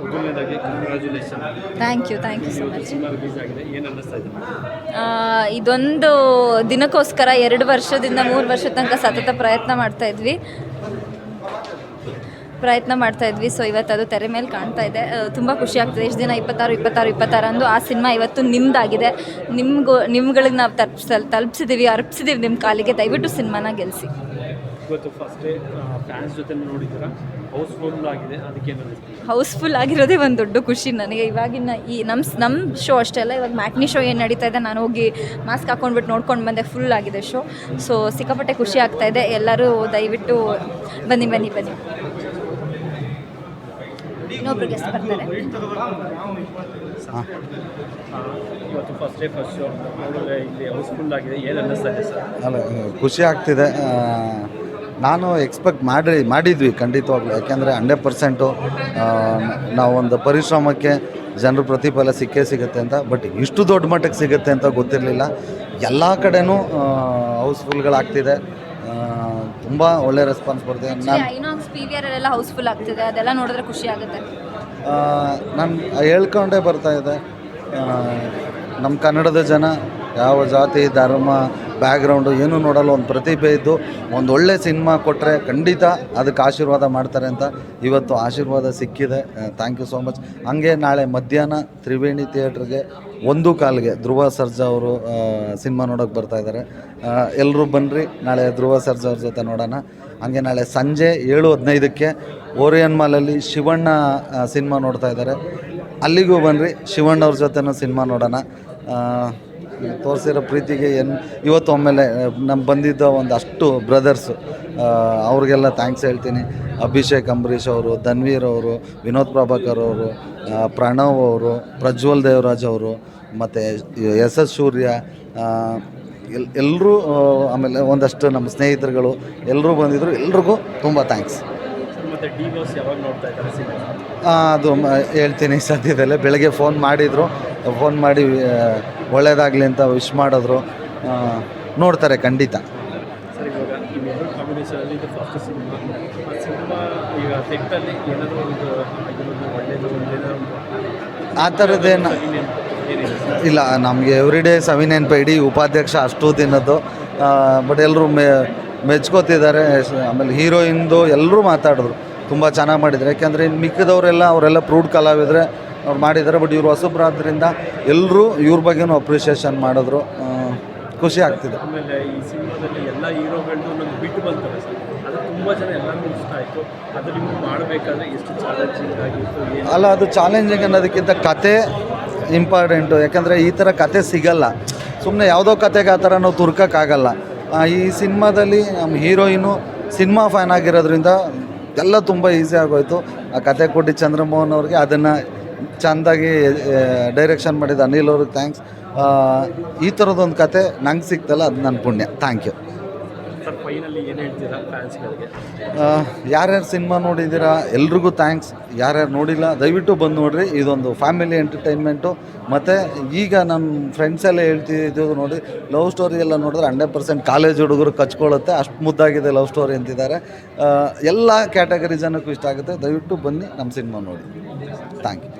ಮೊದಲನೇದಾಗಿ congratulation thank you thank you so much cinema release ಆಗಿದೆ. ಏನು ಅನ್ನಿಸ್ತಾ ಇದೆ? ಇದೊಂದು ದಿನಕ್ಕೋಸ್ಕರ ಎರಡು ವರ್ಷದಿಂದ ಮೂರು ವರ್ಷದ ತನಕ ಸತತ ಪ್ರಯತ್ನ ಮಾಡ್ತಾ ಇದ್ವಿ. ಪ್ರಯತ್ನ ಮಾಡ್ತಾ ಇದ್ವಿ. ಸೊ ಇವತ್ತು ಅದು ತೆರೆ ಮೇಲೆ ಕಾಣ್ತಾ ಇದೆ. ತುಂಬ ಖುಷಿ ಆಗ್ತದೆ. ಎಷ್ಟು ದಿನ ಇಪ್ಪತ್ತಾರು ಇಪ್ಪತ್ತಾರು ಇಪ್ಪತ್ತಾರು ಅಂದು ಆ ಸಿನಿಮಾ ಇವತ್ತು ನಿಮ್ದಾಗಿದೆ. ನಿಮ್ಗೂ ನಿಮ್ಗಳಿಗೆ ನಾವು ತಲುಪಿಸಲ್ ತಲುಪಿಸಿದ್ದೀವಿ ಅರ್ಪಿಸಿದ್ದೀವಿ ನಿಮ್ಮ ಕಾಲಿಗೆ. ದಯವಿಟ್ಟು ಸಿನಿಮಾನ ಗೆಲ್ಲಿಸಿ ಇವತ್ತು ಫಸ್ಟ್ ಡೇ ಫ್ಯಾನ್ಸ್ ಜೊತೆ ನೋಡಿದ್ದೀರಾ? ಹೌಸ್ಫುಲ್ ಆಗಿದೆ ಅದಕ್ಕೆ ಹೌಸ್ಫುಲ್ ಆಗಿರೋದೇ ಒಂದು ದೊಡ್ಡ ಖುಷಿ ನನಗೆ. ಇವಾಗಿನ ಈ ನಮ್ಮ ನಮ್ಮ ಶೋ ಅಷ್ಟೇ ಅಲ್ಲ ಇವಾಗ ಮ್ಯಾಟ್ನಿ ಶೋ ಏನು ನಡೀತಾ ಇದೆ ನಾನು ಹೋಗಿ ಮಾಸ್ಕ್ ಹಾಕೊಂಡ್ಬಿಟ್ಟು ನೋಡ್ಕೊಂಡು ಬಂದೆ ಫುಲ್ ಆಗಿದೆ ಶೋ ಸೊ ಸಿಕ್ಕಾಪಟ್ಟೆ ಖುಷಿ ಆಗ್ತಾ ಇದೆ. ಎಲ್ಲರೂ ದಯವಿಟ್ಟು ಬನ್ನಿ ಬನ್ನಿ ಬನ್ನಿ. ಇನ್ನೊಬ್ರು ಗೆಸ್ಟ್ ಬರ್ತಾರೆ. ಆ, ಇವತ್ತು ಫಸ್ಟ್ ಡೇ ಫಸ್ಟ್ ಶೋ ನೋಡಿದ್ರೆ ಇಲ್ಲಿ ಹೌಸ್ಫುಲ್ ಆಗಿದೆ. ಏನು ಅನ್ನಿಸ್ತಾ ಇದೆ ಸರ್? ಅಲ್ಲ ಖುಷಿ ಆಗ್ತಿದೆ. ನಾನು ಎಕ್ಸ್ಪೆಕ್ಟ್ ಮಾಡಿ ಮಾಡಿದ್ವಿ ಖಂಡಿತವಾಗ್ಲೂ. ಯಾಕೆಂದರೆ ಹಂಡ್ರೆಡ್ ಪರ್ಸೆಂಟು ನಾವೊಂದು ಪರಿಶ್ರಮಕ್ಕೆ ಜನರ ಪ್ರತಿಫಲ ಸಿಕ್ಕೇ ಸಿಗುತ್ತೆ ಅಂತ. ಬಟ್ ಇಷ್ಟು ದೊಡ್ಡ ಮಟ್ಟಕ್ಕೆ ಸಿಗುತ್ತೆ ಅಂತ ಗೊತ್ತಿರಲಿಲ್ಲ. ಎಲ್ಲ ಕಡೆನೂ ಹೌಸ್ಫುಲ್ಗಳಾಗ್ತಿದೆ. ತುಂಬ ಒಳ್ಳೆ ರೆಸ್ಪಾನ್ಸ್ ಬರ್ತಿದೆ. ನಾನು ಹೌಸ್ಫುಲ್ ಆಗ್ತಿದೆ. ಅದೆಲ್ಲ ನೋಡಿದ್ರೆ ಖುಷಿ ಆಗುತ್ತೆ. ನಾನು ಹೇಳ್ಕೊಂಡೇ ಬರ್ತಾ ಇದೆ. ನಮ್ಮ ಕನ್ನಡದ ಜನ ಯಾವ ಜಾತಿ ಧರ್ಮ ಬ್ಯಾಕ್ಗ್ರೌಂಡು ಏನೂ ನೋಡಲ್ಲ, ಒಂದು ಪ್ರತಿಭೆ ಇದ್ದು ಒಂದು ಒಳ್ಳೆ ಸಿನಿಮಾ ಕೊಟ್ಟರೆ ಖಂಡಿತ ಅದಕ್ಕೆ ಆಶೀರ್ವಾದ ಮಾಡ್ತಾರೆ ಅಂತ ಇವತ್ತು ಆಶೀರ್ವಾದ ಸಿಕ್ಕಿದೆ. ಥ್ಯಾಂಕ್ ಯು ಸೋ ಮಚ್ ಹಂಗೆ ನಾಳೆ ಮಧ್ಯಾಹ್ನ ತ್ರಿವೇಣಿ ಥಿಯೇಟ್ರಿಗೆ ಒಂದು ಕಾಲಿಗೆ ಧ್ರುವ ಸರ್ಜಾ ಅವರು ಸಿನಿಮಾ ನೋಡೋಕೆ ಬರ್ತಾ ಇದ್ದಾರೆ ಎಲ್ಲರೂ ಬನ್ನಿರಿ ನಾಳೆ ಧ್ರುವ ಸರ್ಜಾ ಅವ್ರ ಜೊತೆ ನೋಡೋಣ. ಹಂಗೆ ನಾಳೆ ಸಂಜೆ ಏಳು ಹದಿನೈದಕ್ಕೆ ಓರಿಯನ್ ಮಾಲಲ್ಲಿ ಶಿವಣ್ಣ ಸಿನಿಮಾ ನೋಡ್ತಾ ಇದ್ದಾರೆ ಅಲ್ಲಿಗೂ ಬನ್ನಿರಿ ಶಿವಣ್ಣ ಅವ್ರ ಜೊತೆನೂ ಸಿನಿಮಾ ನೋಡೋಣ. ತೋರಿಸಿರೋ ಪ್ರೀತಿಗೆ ಏನು ಇವತ್ತು ಒಮ್ಮೆಲೆ ನಮ್ಮ ಬಂದಿದ್ದ ಒಂದು ಅಷ್ಟು ಬ್ರದರ್ಸು ಅವ್ರಿಗೆಲ್ಲ ಥ್ಯಾಂಕ್ಸ್ ಹೇಳ್ತೀನಿ. ಅಭಿಷೇಕ್ ಅಂಬರೀಷ್ ಅವರು, ಧನ್ವೀರ್ ಅವರು, ವಿನೋದ್ ಪ್ರಭಾಕರ್ ಅವರು ಪ್ರಣವ್ ಅವರು, ಪ್ರಜ್ವಲ್ ದೇವರಾಜ್ ಅವರು, ಮತ್ತು ಎಸ್ ಎಸ್ ಸೂರ್ಯ ಎಲ್ ಎಲ್ಲರೂ ಆಮೇಲೆ ಒಂದಷ್ಟು ನಮ್ಮ ಸ್ನೇಹಿತರುಗಳು ಎಲ್ಲರೂ ಬಂದಿದ್ದರು ಎಲ್ರಿಗೂ ತುಂಬ ಥ್ಯಾಂಕ್ಸ್ ಮತ್ತು ಡಿ ಬಾಸ್ ಯಾವಾಗ ನೋಡ್ತಾ ಇದ್ದಾರೆ ಸಿನಿಮಾ? ಅದು ಹೇಳ್ತೀನಿ. ಸದ್ಯದಲ್ಲೇ ಬೆಳಗ್ಗೆ ಫೋನ್ ಮಾಡಿದರು. ಫೋನ್ ಮಾಡಿ ಒಳ್ಳೇದಾಗಲಿ ಅಂತ ವಿಶ್ ಮಾಡಿದ್ರು. ನೋಡ್ತಾರೆ ಖಂಡಿತ. ಸರ್ ಇವಾಗ ಇವೆರಡು ಕಾಂಬಿನೇಷನಲ್ಲಿ ಇದು ಫಸ್ಟ್ ಸಿನಿಮಾ. ಆ ಸಿನಿಮಾ ಈಗ ಸೆಟ್ಟಲ್ಲಿ ಏನಾದರೂ ಒಂದು ಆಗಿರೋದು ಒಳ್ಳೇದು ಒಳ್ಳೇದು ಆ ಥರದ್ದೇನು ಇಲ್ಲ ನಮಗೆ ಎವ್ರಿ ಡೇ ಸವಿನೆನ್ಪ ಇಡೀ ಉಪಾಧ್ಯಕ್ಷ ಅಷ್ಟು ದಿನದ್ದು ಬಟ್ ಎಲ್ಲರೂ ಮೆ ಮೆಚ್ಕೋತಿದ್ದಾರೆ. ಆಮೇಲೆ ಹೀರೋಯಿಂದು ಎಲ್ಲರೂ ಮಾತಾಡಿದ್ರು. ತುಂಬ ಚೆನ್ನಾಗಿ ಮಾಡಿದ್ರು. ಯಾಕೆಂದರೆ ಇನ್ನು ಮಿಕ್ಕಿದವರೆಲ್ಲ ಅವರೆಲ್ಲ ಪ್ರೂಡ್ ಕಲಾವಿದರೆ ಅವ್ರು ಮಾಡಿದ್ದಾರೆ. ಬಟ್ ಇವರು ಹೊಸಬ್ರಾದ್ರಿಂದ ಎಲ್ಲರೂ ಇವ್ರ ಬಗ್ಗೆನೂ ಅಪ್ರಿಷಿಯೇಷನ್ ಮಾಡಿದ್ರು. ಖುಷಿ ಆಗ್ತಿದೆ. ಆಮೇಲೆ ಈ ಸಿನಿಮಾದಲ್ಲಿ ಎಲ್ಲ ಹೀರೋಗಳದ್ದು ಬಿಟ್ಟು ಬಂತಾರೆ ಸರ್. ಅದು ತುಂಬ ಜನ ಎಲ್ಲರಿಗೂ ಇಷ್ಟ ಆಯಿತು. ಅದು ನಿಮ್ಗೆ ಮಾಡಬೇಕಾದ್ರೆ ಎಷ್ಟು ಚಾಲೆಂಜಿಂಗ್ ಆಗಿತ್ತು ಅಲ್ಲ ಅದು ಚಾಲೆಂಜಿಂಗ್ ಅನ್ನೋದಕ್ಕಿಂತ ಕತೆ ಇಂಪಾರ್ಟೆಂಟು ಯಾಕಂದರೆ ಈ ಥರ ಕತೆ ಸಿಗಲ್ಲ. ಸುಮ್ಮನೆ ಯಾವುದೋ ಕತೆಗೆ ಆ ಥರ ನಾವು ತುರ್ಕೋಕ್ಕಾಗಲ್ಲ. ಈ ಸಿನಿಮಾದಲ್ಲಿ ನಮ್ಮ ಹೀರೋಯಿನು ಸಿನಿಮಾ ಫ್ಯಾನ್ ಆಗಿರೋದ್ರಿಂದ ಎಲ್ಲ ತುಂಬ ಈಸಿ ಆಗೋಯ್ತು. ಆ ಕತೆ ಕೊಟ್ಟು ಚಂದ್ರಮೋಹನ್ ಅವ್ರಿಗೆ, ಅದನ್ನು ಚೆಂದಾಗಿ ಡೈರೆಕ್ಷನ್ ಮಾಡಿದ ಅನಿಲ್ ಅವ್ರಿಗೆ ಥ್ಯಾಂಕ್ಸ್ ಈ ಥರದೊಂದು ಕತೆ ನಂಗೆ ಸಿಕ್ತಲ್ಲ, ಅದು ನನ್ನ ಪುಣ್ಯ. ಥ್ಯಾಂಕ್ ಯು ಸರ್ ಫೈನಲಿ ಏನು ಹೇಳ್ತೀರಾ ಫ್ಯಾನ್ಸ್ಗಳಿಗೆ ಯಾರ್ಯಾರು ಸಿನಿಮಾ ನೋಡಿದ್ದೀರಾ ಎಲ್ರಿಗೂ ಥ್ಯಾಂಕ್ಸ್ ಯಾರ್ಯಾರು ನೋಡಿಲ್ಲ ದಯವಿಟ್ಟು ಬಂದು ನೋಡ್ರಿ. ಇದೊಂದು ಫ್ಯಾಮಿಲಿ ಎಂಟರ್ಟೈನ್ಮೆಂಟು ಮತ್ತು ಈಗ ನಮ್ಮ ಫ್ರೆಂಡ್ಸ್ ಎಲ್ಲ ಹೇಳ್ತಿದ್ದು ನೋಡಿ ಲವ್ ಸ್ಟೋರಿ ಎಲ್ಲ ನೋಡಿದ್ರೆ ಹಂಡ್ರೆಡ್ ಪರ್ಸೆಂಟ್ ಕಾಲೇಜ್ ಹುಡುಗರು ಕಚ್ಕೊಳ್ಳುತ್ತೆ. ಅಷ್ಟು ಮುದ್ದಾಗಿದೆ ಲವ್ ಸ್ಟೋರಿ ಅಂತಿದ್ದಾರೆ. ಎಲ್ಲ ಕ್ಯಾಟಗರಿ ಜನಕ್ಕೂ ಇಷ್ಟ ಆಗುತ್ತೆ. ದಯವಿಟ್ಟು ಬನ್ನಿ ನಮ್ಮ ಸಿನಿಮಾ ನೋಡಿ. Thank you